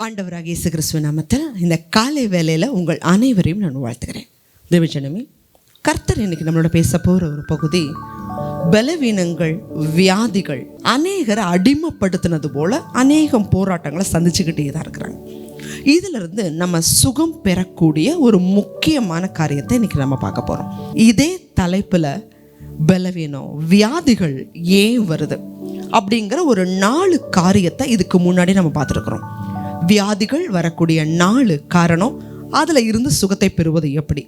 ஆண்டவராக இயேசு கிறிஸ்துவ நாமத்தில் இந்த காலை வேலையில் உங்கள் அனைவரையும் நான் வாழ்த்துக்கிறேன் தேவஜனமி கர்த்தர் இன்னைக்கு நம்மளோட பேச போகிற ஒரு பகுதி பலவீனங்கள் வியாதிகள் அநேகரை அடிமைப்படுத்தினது போல அநேகம் போராட்டங்களை சந்திச்சுக்கிட்டே தான் இருக்கிறாங்க. இதிலிருந்து நம்ம சுகம் பெறக்கூடிய ஒரு முக்கியமான காரியத்தை இன்னைக்கு நம்ம பார்க்க போகிறோம் இதே தலைப்பில் பலவீனம் வியாதிகள் ஏன் வருது அப்படிங்கிற ஒரு நாலு காரியத்தை இதுக்கு முன்னாடி நம்ம பார்த்துருக்குறோம். வியாதிகள் வரக்கூடிய நாலு காரணம். அதில் இருந்து சுகத்தை பெறுவது எப்படி?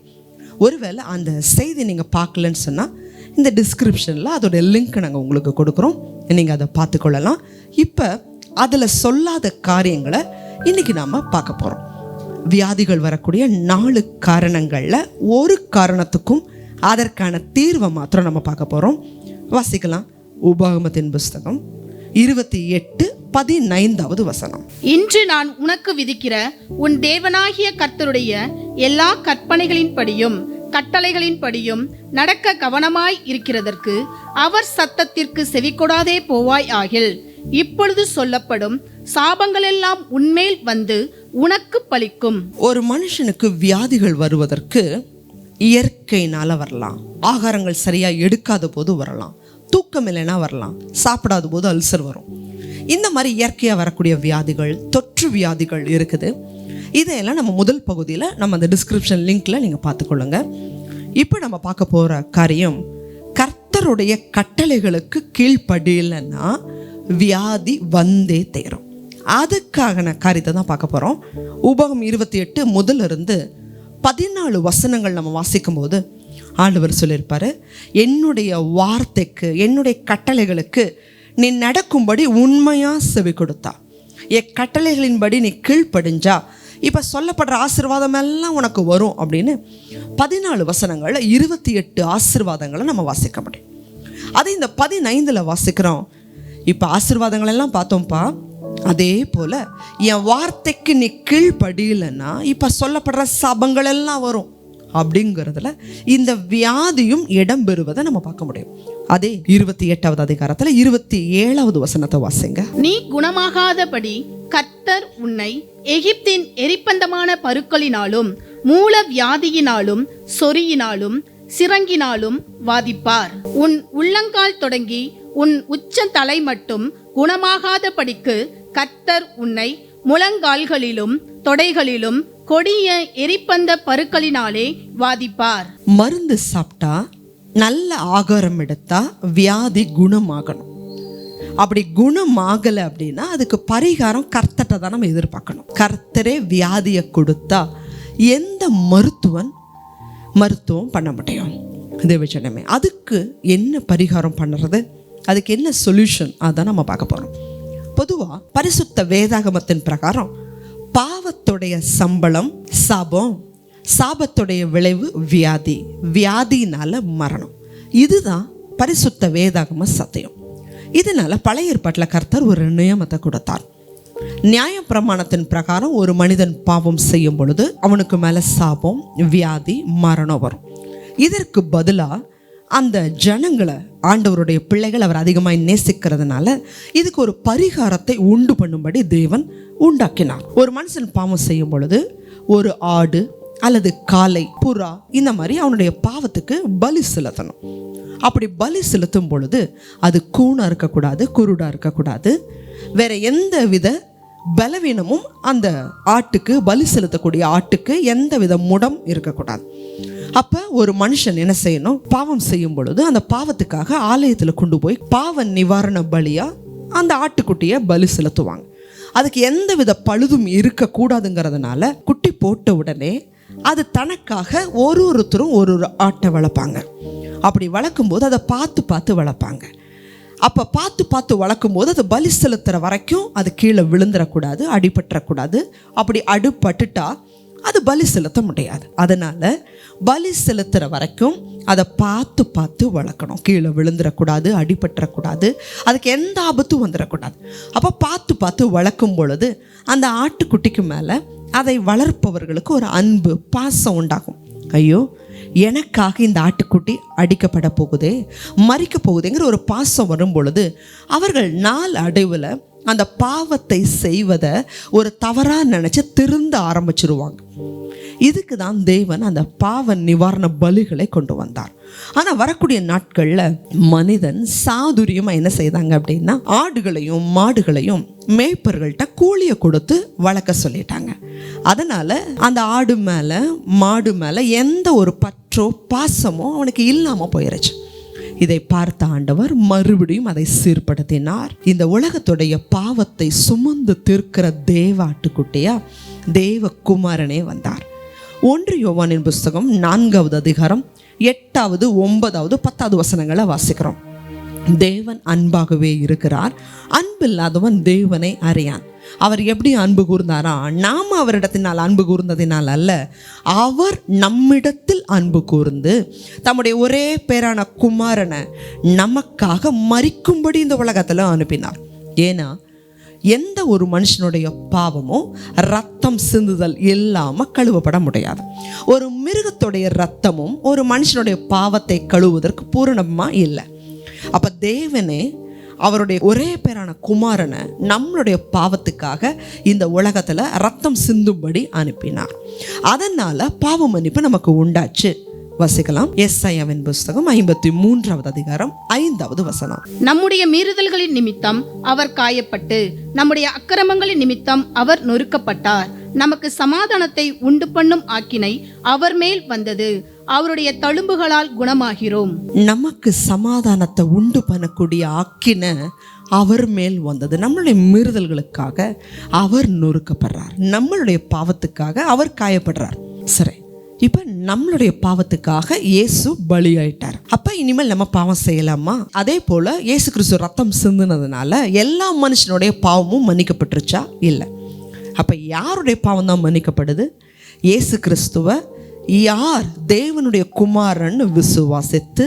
ஒருவேளை அந்த செய்தி நீங்கள் பார்க்கலன்னு சொன்னால் இந்த டிஸ்கிரிப்ஷனில் அதோட லிங்க் நாங்கள் உங்களுக்கு கொடுக்குறோம். நீங்கள் அதை பார்த்துக்கொள்ளலாம். இப்போ அதில் சொல்லாத காரியங்களை இன்றைக்கி நாம் பார்க்க போகிறோம் வியாதிகள் வரக்கூடிய நாலு காரணங்களில் ஒரு காரணத்துக்கும் அதற்கான தீர்வை மாத்திரம் நம்ம பார்க்க போகிறோம் வாசிக்கலாம். உபாகமத்தின் புஸ்தகம். இருபத்தி எட்டு பதினைந்தாவது வசனம். இன்று நான் உனக்கு விதிக்கிற உன் தேவனாகிய கர்த்தருடைய எல்லா கற்பனைகளின்படியும் கட்டளைகளின்படியும் நடக்க கவனமாய் இருக்கிறதற்கு அவர் சத்தத்திற்கு செவிகொடாதே போவாய் ஆகில். இப்பொழுது சொல்லப்படும் சாபங்களெல்லாம் உன்மேல் வந்து உனக்கு பலிக்கும். ஒரு மனுஷனுக்கு வியாதிகள் வருவதற்கு இயற்கையினால் வரலாம். ஆகாரங்கள் சரியாக எடுக்காத போது வரலாம். தூக்கம் இல்லைன்னா வரலாம். சாப்பிடாத போது அல்சர் வரும். இந்த மாதிரி இயற்கையாக வரக்கூடிய வியாதிகள் தொற்று வியாதிகள் இருக்குது. இதையெல்லாம் நம்ம முதல் பகுதியில் நம்ம அந்த டிஸ்கிரிப்ஷன் லிங்க்கில் நீங்கள் பார்த்துக்கொள்ளுங்க. இப்போ நம்ம பார்க்க போகிற காரியம் கர்த்தருடைய கட்டளைகளுக்கு கீழ்ப்படியலைன்னா வியாதி வந்தே தேரும். அதுக்கான காரியத்தை தான் பார்க்க போகிறோம் உபகம் இருபத்தி எட்டு முதல்ல இருந்து பதினாலு வசனங்கள் நம்ம வாசிக்கும் போது ஆண்டவர் சொல்லியிருப்பார் என்னுடைய வார்த்தைக்கு என்னுடைய கட்டளைகளுக்கு நீ நடக்கும்படி உண்மையாக செவி கொடுத்தா. என் கட்டளைகளின்படி நீ கீழ்ப்படிஞ்சா. இப்போ சொல்லப்படுற ஆசீர்வாதம் எல்லாம் உனக்கு வரும் அப்படின்னு பதினாலு வசனங்களில் இருபத்தி எட்டு ஆசீர்வாதங்களை நம்ம வாசிக்க முடியும். அதே இந்த பதினைந்தில் வாசிக்கிறோம். இப்போ ஆசீர்வாதங்கள் எல்லாம் பார்த்தோம்ப்பா. அதே போல் என் வார்த்தைக்கு நீ கீழ்ப்படியலைன்னா இப்போ சொல்லப்படுற சபங்கள் எல்லாம் வரும். அப்படிங்கிறதுல இந்த வியாதியும் இடம் பெறுவதை நம்ம பார்க்க முடியும். அதே இருபத்தி எட்டாவது அதிகாரத்தில் இருபத்தி ஏழாவது வசனத்தை வாசிங்க. நீ குணமாகாதபடி கத்தர் உன்னை எகிப்தின் எரிப்பந்தமான பருக்களினாலும் மூல வியாதியினாலும் சொறியினாலும் சிறங்கினாலும் வாதிப்பார். உன் உள்ளங்கால் தொடங்கி உன் உச்சந்தலை மட்டும் குணமாகாதபடிக்கு கத்தர் உன்னை முழங்கால்களிலும் தொடைகளிலும் கொடிய எரிப்பந்த பருக்களினாலே வாதிப்பார். மருந்து சாப்பிட்டா நல்ல ஆகாரம் எடுத்தா வியாதி குணமாகணும். அப்படி குணமாகலை அப்படின்னா அதுக்கு பரிகாரம் கர்த்தட்டை தான் நம்ம எதிர்பார்க்கணும். கர்த்தரே வியாதியை கொடுத்தா எந்த மருத்துவன் மருத்துவம் பண்ண முடியும்? தேவச்சனமே அதுக்கு என்ன பரிகாரம் பண்ணுறது? அதுக்கு என்ன சொல்யூஷன் அதான் நம்ம பார்க்க போகிறோம் பொதுவாக பரிசுத்த வேதாகமத்தின் பிரகாரம் பாவத்துடைய சம்பளம் சாபம் சாபத்துடைய விளைவு வியாதி வியாதினால மரணம். இதுதான் பரிசுத்த வேதாகம சத்தியம். இதனால பழைய ஏற்பாட்டில் கர்த்தர் ஒரு நியமத்தை கொடுத்தார். நியாய பிரமாணத்தின் பிரகாரம் ஒரு மனிதன் பாவம் செய்யும் பொழுது அவனுக்கு மேலே சாபம் வியாதி மரணம் வரும். இதற்கு பதிலாக அந்த ஜனங்களை ஆண்டவருடைய பிள்ளைகள் அவர் அதிகமாக நேசிக்கிறதுனால இதுக்கு ஒரு பரிகாரத்தை உண்டு பண்ணும்படி தேவன் உண்டாக்கினார். ஒரு மனுஷன் பாவம் செய்யும் பொழுது ஒரு ஆடு அல்லது காளை புறா இந்த மாதிரி அவனுடைய பாவத்துக்கு பலி செலுத்தணும். அப்படி பலி செலுத்தும் பொழுது அது கூணாக இருக்கக்கூடாது குருடாக இருக்கக்கூடாது. வேற எந்த வித பலவீனமும் அந்த ஆட்டுக்கு பலி செலுத்தக்கூடிய ஆட்டுக்கு எந்த வித முடம் இருக்கக்கூடாது. அப்போ ஒரு மனுஷன் என்ன செய்யணும்? பாவம் செய்யும் பொழுது அந்த பாவத்துக்காக ஆலயத்தில் கொண்டு போய் பாவ நிவாரண பலியாக அந்த ஆட்டுக்குட்டியை பலி செலுத்துவாங்க. அதுக்கு எந்த வித பழுதும் இருக்கக்கூடாதுங்கிறதுனால குட்டி போட்ட உடனே அது தனக்காக ஒரு ஒருத்தரும் ஒரு ஒரு ஆட்டை வளர்ப்பாங்க. அப்படி வளர்க்கும்போது அதை பார்த்து பார்த்து வளர்ப்பாங்க. அப்போ பார்த்து பார்த்து வளர்க்கும் போது அது பலி செலுத்துகிற வரைக்கும் அது கீழே விழுந்துடக்கூடாது அடிபட்டுறக்கூடாது. அப்படி அடுப்பட்டுட்டா அது பலி செலுத்த முடியாது. அதனால் பலி செலுத்துகிற வரைக்கும் அதை பார்த்து பார்த்து வளர்க்கணும். கீழே விழுந்துடக்கூடாது அடிபட்டுறக்கூடாது. அதுக்கு எந்த ஆபத்தும் வந்துடக்கூடாது அப்போ பார்த்து பார்த்து வளர்க்கும் பொழுது அந்த ஆட்டுக்குட்டிக்கு மேலே அதை வளர்ப்பவர்களுக்கு ஒரு அன்பு பாசம் உண்டாகும். ஐயோ எனக்காக இந்த ஆட்டுக்குட்டி அடிக்கப்பட போகுதே மறிக்க போகுதுங்கிற ஒரு பாசம் வரும் பொழுது அவர்கள் நாள் அடைவில் அந்த பாவத்தை செய்வதை ஒரு தவறாக நினச்சி திருந்த ஆரம்பிச்சிருவாங்க. இதுக்கு தான் தேவன் அந்த பாவ நிவாரண பலிகளை கொண்டு வந்தார். ஆனால் வரக்கூடிய நாட்களில் மனிதன் சாதுரியமாக என்ன செய்தாங்க அப்படின்னா ஆடுகளையும் மாடுகளையும் மேய்ப்பர்கள்ட்ட கூலியை கொடுத்து வளர்க்க சொல்லிட்டாங்க. அதனால் அந்த ஆடு மேலே மாடு மேலே எந்த ஒரு பற்றோ பாசமோ அவனுக்கு இல்லாமல் போயிடுச்சு இதை பார்த்த ஆண்டவர் மறுபடியும் அதை சீர்படுத்தினார். இந்த உலகத்துடைய பாவத்தை சுமந்து தீர்க்கிற தேவ ஆட்டுக்குட்டியா? தேவ குமாரனே வந்தார். ஒன்று யோவானின் புஸ்தகம் நான்காவது அதிகாரம் எட்டாவது ஒன்பதாவது பத்தாவது வசனங்களை வாசிக்கிறோம். தேவன் அன்பாகவே இருக்கிறார். அன்பில்லாதவன் தேவனை அறியான். அவர் எப்படி அன்பு கூர்ந்தாரா? நாம் அவரிடத்தினால் அன்பு கூர்ந்ததினால் அல்ல அவர் நம்மிடத்தில் அன்பு கூர்ந்து தம்முடைய ஒரே பேரான குமாரனை நமக்காக மறிக்கும்படி இந்த உலகத்தில் அனுப்பினார். ஏன்னா எந்த ஒரு மனுஷனுடைய பாவமும் ரத்தம் சிந்துதல் இல்லாமல் கழுவப்பட முடியாது. ஒரு மிருகத்துடைய ரத்தமும் ஒரு மனுஷனுடைய பாவத்தை கழுவுவதற்கு பூரணமாக இல்லை. அப்போ தேவனே அவருடைய ஒரே பேரான குமாரனை நம்மளுடைய பாவத்துக்காக இந்த உலகத்தில் ரத்தம் சிந்தும்படி அனுப்பினார். அதனால் பாவ மன்னிப்பு நமக்கு உண்டாச்சு. வசிக்கலாம். எஸ் ஐயாவின் புஸ்தகம் ஐம்பத்தி மூன்றாவது அதிகாரம் ஐந்தாவது வசனம். நம்முடைய மீறுதல்களின் நிமித்தம் அவர் காயப்பட்டு நம்முடைய அக்கிரமங்களின் நிமித்தம் அவர் நொறுக்கப்பட்டார். நமக்கு சமாதானத்தை உண்டு பண்ணும் ஆக்கினை அவர் மேல் வந்தது. அவருடைய தழும்புகளால் குணமாகிறோம். நமக்கு சமாதானத்தை உண்டு பண்ணக்கூடிய ஆக்கின அவர் மேல் வந்தது. நம்மளுடைய மீறுதல்களுக்காக அவர் நொறுக்கப்படுறார். நம்மளுடைய பாவத்துக்காக அவர் காயப்படுறார். சரி இப்போ நம்மளுடைய பாவத்துக்காக இயேசு பலியாயிட்டார். அப்போ இனிமேல் நம்ம பாவம் செய்யலாமா? அதே போல் இயேசு கிறிஸ்து ரத்தம் சிந்துனதுனால எல்லா மனுஷனுடைய பாவமும் மன்னிக்கப்பட்டுருச்சா? இல்லை. அப்போ யாருடைய பாவம் தான் மன்னிக்கப்படுது? இயேசு கிறிஸ்துவை யார் தேவனுடைய குமாரன் விசுவாசித்து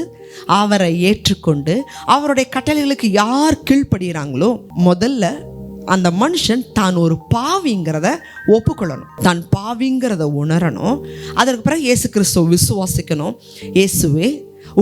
அவரை ஏற்றுக்கொண்டு அவருடைய கட்டளைகளுக்கு யார் கீழ்ப்படுகிறாங்களோ முதல்ல அந்த மனுஷன் தான் ஒரு பாவிங்கிறத ஒப்புக்கொள்ளணும். தான் பாவிங்கிறத உணரணும். அதற்கு பிறகு இயேசு கிறிஸ்துவ விசுவாசிக்கணும். இயேசுவே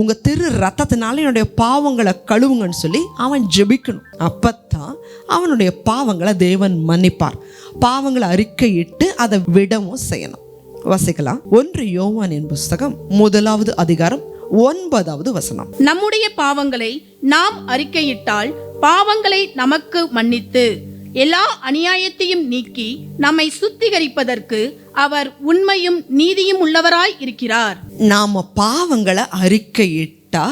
உங்கள் திரு ரத்தத்தினால என்னுடைய பாவங்களை கழுவுங்கன்னு சொல்லி அவன் ஜெபிக்கணும். அப்பத்தான் அவனுடைய பாவங்களை தேவன் மன்னிப்பார். பாவங்களை அறிக்கையிட்டு அதை விடவும் செய்யணும். வசிக்கலாம். ஒன்று யோவானின் புஸ்தகம் முதலாவது அதிகாரம் ஒன்பதாவது வசனம். நம்முடைய பாவங்களை நாம் அறிக்கையிட்டால் பாவங்களை நமக்கு மன்னித்து எல்லா அநியாயத்தையும் நீக்கி நம்மை சுத்திகரிப்பதற்கு அவர் உண்மையும் நீதியும் உள்ளவராய் இருக்கிறார். நாம பாவங்களை அறிக்கையிட்டா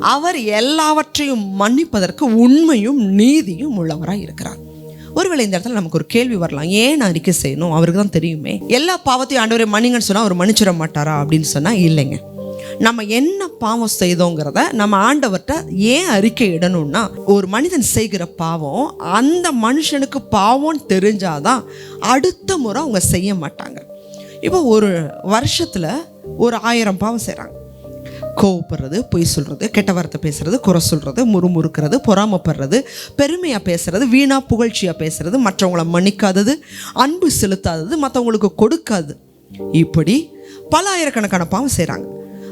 அவர் எல்லாவற்றையும் மன்னிப்பதற்கு உண்மையும் நீதியும் உள்ளவராக இருக்கிறார். ஒருவேளை இந்த இடத்துல நமக்கு ஒரு கேள்வி வரலாம். ஏன் அறிக்கை செய்யணும்? அவருக்கு தான் தெரியுமே. எல்லா பாவத்தையும் ஆண்டவரை மன்னிங்கன்னு சொன்னால் அவர் மன்னிச்சிட மாட்டாரா அப்படின்னு சொன்னால் இல்லைங்க. நம்ம என்ன பாவம் செய்தோங்கிறத நம்ம ஆண்டவர்கிட்ட ஏன் அறிக்கை இடணும்னா ஒரு மனிதன் செய்கிற பாவம் அந்த மனுஷனுக்கு பாவம்னு தெரிஞ்சாதான் அடுத்த முறை அவங்க செய்ய மாட்டாங்க. இப்போ ஒரு வருஷத்தில் ஒரு ஆயிரம் பாவம் செய்கிறாங்க கோவப்படுறது பொய் சொல்கிறது கெட்ட வார்த்தை பேசுகிறது குறை சொல்கிறது முறுமுறுக்கிறது பொறாமப்படுறது பெருமையாக பேசுகிறது வீணாக புகழ்ச்சியாக பேசுகிறது மற்றவங்கள மன்னிக்காதது அன்பு செலுத்தாதது மற்றவங்களுக்கு கொடுக்காது இப்படி பல ஆயிரக்கணக்கான பாவம் செய்கிறாங்க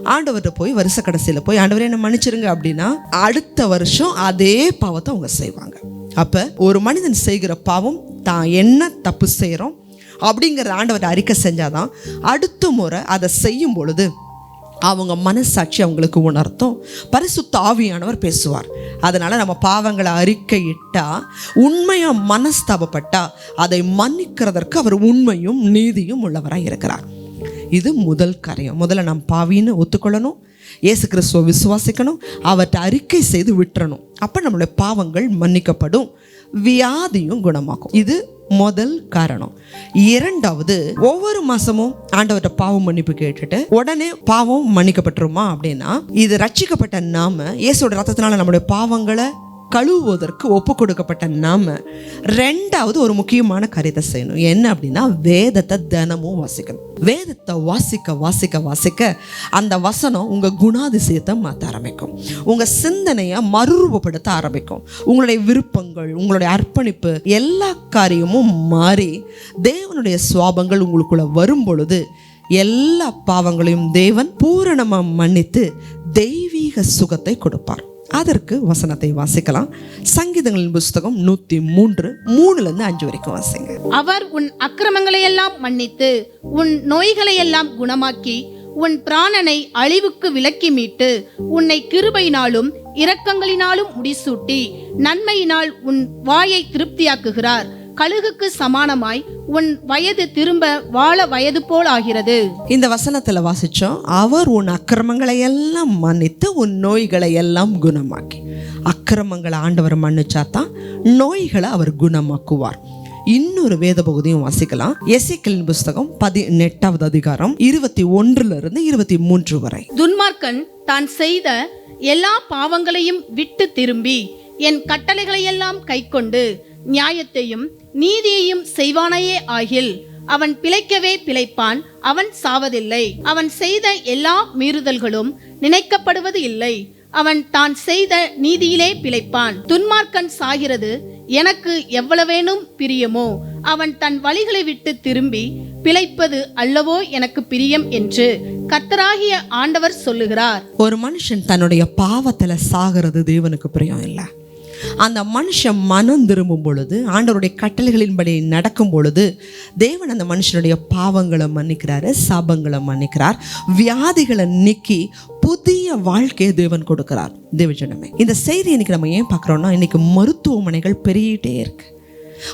ஆண்டவர்கிட்ட போய் வருஷ கடைசியில் போய் ஆண்டவரே என்ன மன்னிச்சிருங்க அப்படின்னா அடுத்த வருஷம் அதே பாவத்தை அவங்க செய்வாங்க. அப்போ ஒரு மனிதன் செய்கிற பாவம் தான் என்ன தப்பு செய்கிறோம் அப்படிங்கிற ஆண்டவர் அறிக்கை செஞ்சாதான் அடுத்த முறை அதை செய்யும் பொழுது அவங்க மனசாட்சி அவங்களுக்கு உணர்த்தும். பரிசுத்த ஆவியானவர் பேசுவார். அதனால் நம்ம பாவங்களை அறிக்கையிட்டால் உண்மையாக மனஸ்தாபப்பட்டால் அதை மன்னிக்கிறதற்கு அவர் உண்மையும் நீதியும் உள்ளவராக இருக்கிறார். இது முதல் காரியம். முதல்ல நாம் பாவின்னு ஒத்துக்கொள்ளணும். இயேசு கிறிஸ்துவை விசுவாசிக்கணும். அவற்றை அறிக்கை செய்து விட்டுறணும். அப்போ நம்மளுடைய பாவங்கள் மன்னிக்கப்படும். வியாதியும் குணமாகும். இது முதல் காரணம். இரண்டாவது ஒவ்வொரு மாசமும் ஆண்டவர்கிட்ட பாவம் மன்னிப்பு கேட்டுட்டு உடனே பாவம் மன்னிக்கப்பட்டுருமா அப்படின்னா இது ரட்சிக்கப்பட்ட நாம இயேசோட ரத்தத்தினால நம்முடைய பாவங்களை கழுவுவதற்கு ஒப்பு கொடுக்கப்பட்ட நாம ரெண்டாவது ஒரு முக்கியமான காரியத்தை செய்யணும். என்ன அப்படின்னா வேதத்தை தினமும் வாசிக்கணும். வேதத்தை வாசிக்க வாசிக்க வாசிக்க அந்த வசனம் உங்க குணாதிசயத்தை மாற்ற ஆரம்பிக்கும். உங்க சிந்தனையை மறுரூபப்படுத்த ஆரம்பிக்கும். உங்களுடைய விருப்பங்கள் உங்களுடைய அர்ப்பணிப்பு எல்லா காரியமும் மாறி தேவனுடைய சுவாபங்கள் உங்களுக்குள்ள வரும் பொழுது எல்லா பாவங்களையும் தேவன் பூரணமாக மன்னித்து தெய்வீக சுகத்தை கொடுப்பார். அதற்கு வசனத்தை வாசிக்கலாம். சங்கீதங்களின் புஸ்தகம் நூற்றி மூன்று மூணுலேருந்து அஞ்சு வரைக்கும் வாசிங்க. அவர் உன் அக்கிரமங்களையெல்லாம் மன்னித்து உன் நோய்களையெல்லாம் குணமாக்கி உன் பிராணனை அழிவுக்கு விலக்கி மீட்டு உன்னை கிருபையினாலும் இரக்கங்களினாலும் முடிசூட்டி நன்மையினால் உன் வாயை திருப்தியாக்குகிறார். கழுகுக்கு சமானமாய் உன் வயது திரும்ப வாழ வயது போல் ஆகிறது. இந்த வசனத்தில் வாசிச்சோம் அவர் உன் அக்கிரமங்களை எல்லாம் மன்னித்து உன் நோய்களை எல்லாம் குணமாக்கி. அக்கிரமங்களை ஆண்டவர் மன்னிச்சாதான் நோய்களை அவர் குணமாக்குவார். இன்னொரு வேத பகுதியும் வாசிக்கலாம். எசிக்கலின் புஸ்தகம் பதினெட்டாவது அதிகாரம் இருபத்தி ஒன்றுல இருந்து இருபத்தி மூன்று வரை. துன்மார்க்கன் தான் செய்த எல்லா பாவங்களையும் விட்டு திரும்பி என் கட்டளைகளையெல்லாம் கைக்கொண்டு நியாயத்தையும் நீதியையும் செய்வானையே ஆகில். அவன் பிழைக்கவே பிழைப்பான் அவன் சாவதில்லை. அவன் செய்த எல்லா மீறுதல்களும் நினைக்கப்படுவது இல்லை. அவன் தான் செய்த நீதியிலே பிழைப்பான். துன்மார்க்கன் சாகிறது எனக்கு எவ்வளவேனும் பிரியமோ? அவன் தன் வழிகளை விட்டு திரும்பி பிழைப்பது அல்லவோ எனக்கு பிரியம் என்று கத்தராகிய ஆண்டவர் சொல்லுகிறார். ஒரு மனுஷன் தன்னுடைய பாவத்துல சாகிறது தேவனுக்கு பிரியம் இல்லை. அந்த மனுஷன் மனம் திரும்பும் பொழுது ஆண்டவருடைய கட்டளைகளின்படி நடக்கும் பொழுது தேவன் அந்த மனுஷனுடைய பாவங்களை மன்னிக்கிறாரு சாபங்களை மன்னிக்கிறார் வியாதிகளை நீக்கி புதிய வாழ்க்கையை தேவன் கொடுக்கிறார். தேவஜனமே இந்த செய்தி இன்னைக்கு நம்ம ஏன் பார்க்குறோம்னா இன்னைக்கு மருத்துவமனைகள் பெருகிட்டே இருக்கு.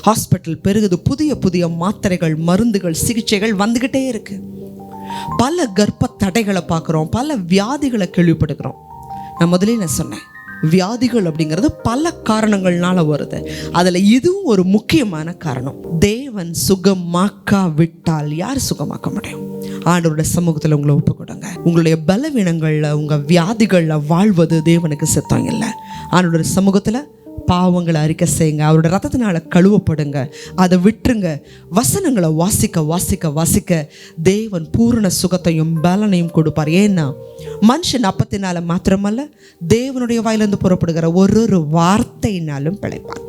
ஹாஸ்பிட்டல் பெருகுது புதிய புதிய மாத்திரைகள் மருந்துகள் சிகிச்சைகள் வந்துக்கிட்டே இருக்கு. பல கர்ப்ப தடைகளை பார்க்குறோம் பல வியாதிகளை கேள்விப்படுகிறோம். நான் முதலே நான் சொன்னேன் வியாதிகள் அப்படிங்கிறது பல காரணங்கள்னால வருது. அதில் இதுவும் ஒரு முக்கியமான காரணம். தேவன் சுகமாக்கா விட்டால் யார் சுகமாக்க முடியும்? ஆண்டோட சமூகத்தில் உங்களை ஒப்புக்கொடுங்க உங்களுடைய பலவீனங்களில் உங்கள் வியாதிகளில் வாழ்வது தேவனுக்கு சித்தம் இல்லை. ஆண்டோட சமூகத்தில் பாவங்களை அறிக்கை செய்யுங்க. அவரோட ரத்தத்தினால கழுவப்படுங்க. அதை விட்டுருங்க. வசனங்களை வாசிக்க வாசிக்க வாசிக்க தேவன் பூரண சுகத்தையும் பலனையும் கொடுப்பார். ஏன்னா மனுஷன் அப்பத்தினால மாத்திரமல்ல தேவனுடைய வாயிலிருந்து புறப்படுகிற ஒரு ஒரு வார்த்தையினாலும் பிழைப்பான்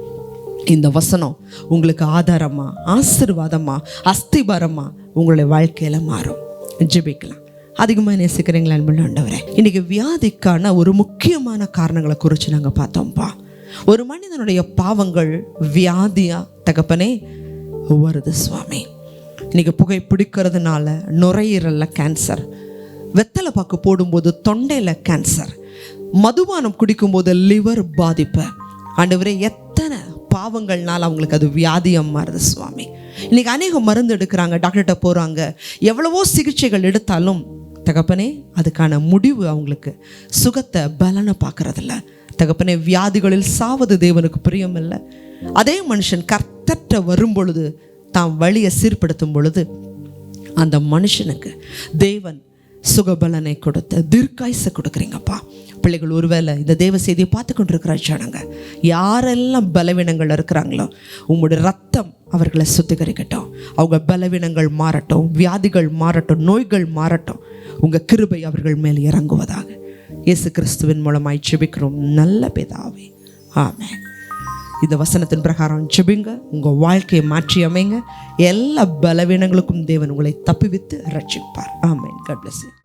இந்த வசனம் உங்களுக்கு ஆதாரமா ஆசிர்வாதமா அஸ்திபாரமா உங்களுடைய வாழ்க்கையில மாறும். ஜெபிக்கலாம். அதிகமாக நேசிக்கிறீங்களா அன்புள்ள ஆண்டவரே? இன்னைக்கு வியாதிக்கான ஒரு முக்கியமான காரணங்களை குறித்து நாங்கள் பார்த்தோம்ப்பா ஒரு மனிதனுடைய பாவங்கள் வியாதியா? தகப்பனே வருது சுவாமி. இன்னைக்கு புகை பிடிக்கிறதுனால நுரையீரல்ல கேன்சர் வெத்தலை பாக்கு போடும்போது தொண்டையில் கேன்சர் மதுபானம் குடிக்கும்போது லிவர் பாதிப்பு. ஆண்டவரே எத்தனை பாவங்கள்னால அவங்களுக்கு அது வியாதியம் மாறுது சுவாமி. இன்னைக்கு அநேக மருந்து எடுக்கிறாங்க டாக்டர்கிட்ட போகிறாங்க எவ்வளவோ சிகிச்சைகள் எடுத்தாலும் தகப்பனே அதுக்கான முடிவு அவங்களுக்கு சுகத்தை பலனை பார்க்கறதில்ல. தகப்பனே வியாதிகளில் சாவது தேவனுக்கு பிரியம் அதே மனுஷன் கர்த்தற்ற வரும் பொழுது தாம் வழியை சீர்படுத்தும் பொழுது அந்த மனுஷனுக்கு தேவன் சுகபலனை கொடுத்து தீர்க்காயசை கொடுக்குறீங்கப்பா. பிள்ளைகள் ஒருவேளை இந்த தேவ செய்தியை பார்த்து கொண்டிருக்கிற ஜனங்க யாரெல்லாம் பலவீனங்கள் இருக்கிறாங்களோ உங்களுடைய ரத்தம் அவர்களை சுத்திகரிக்கட்டும். அவங்க பலவீனங்கள் மாறட்டும் வியாதிகள் மாறட்டும் நோய்கள் மாறட்டும். உங்கள் கிருபை அவர்கள் மேல் இறங்குவதாக. இயேசு கிறிஸ்துவின் மூலமாய் ஜெபிக்கிறோம். நல்ல பிதாவே. ஆமே இந்த வசனத்தின் பிரகாரம் ஜெபிங்க. உங்கள் வாழ்க்கையை மாற்றி அமைங்க. எல்லா பலவீனங்களுக்கும் தேவன் உங்களை தப்புவித்து ரட்சிப்பார். ஆமேன். Cut plus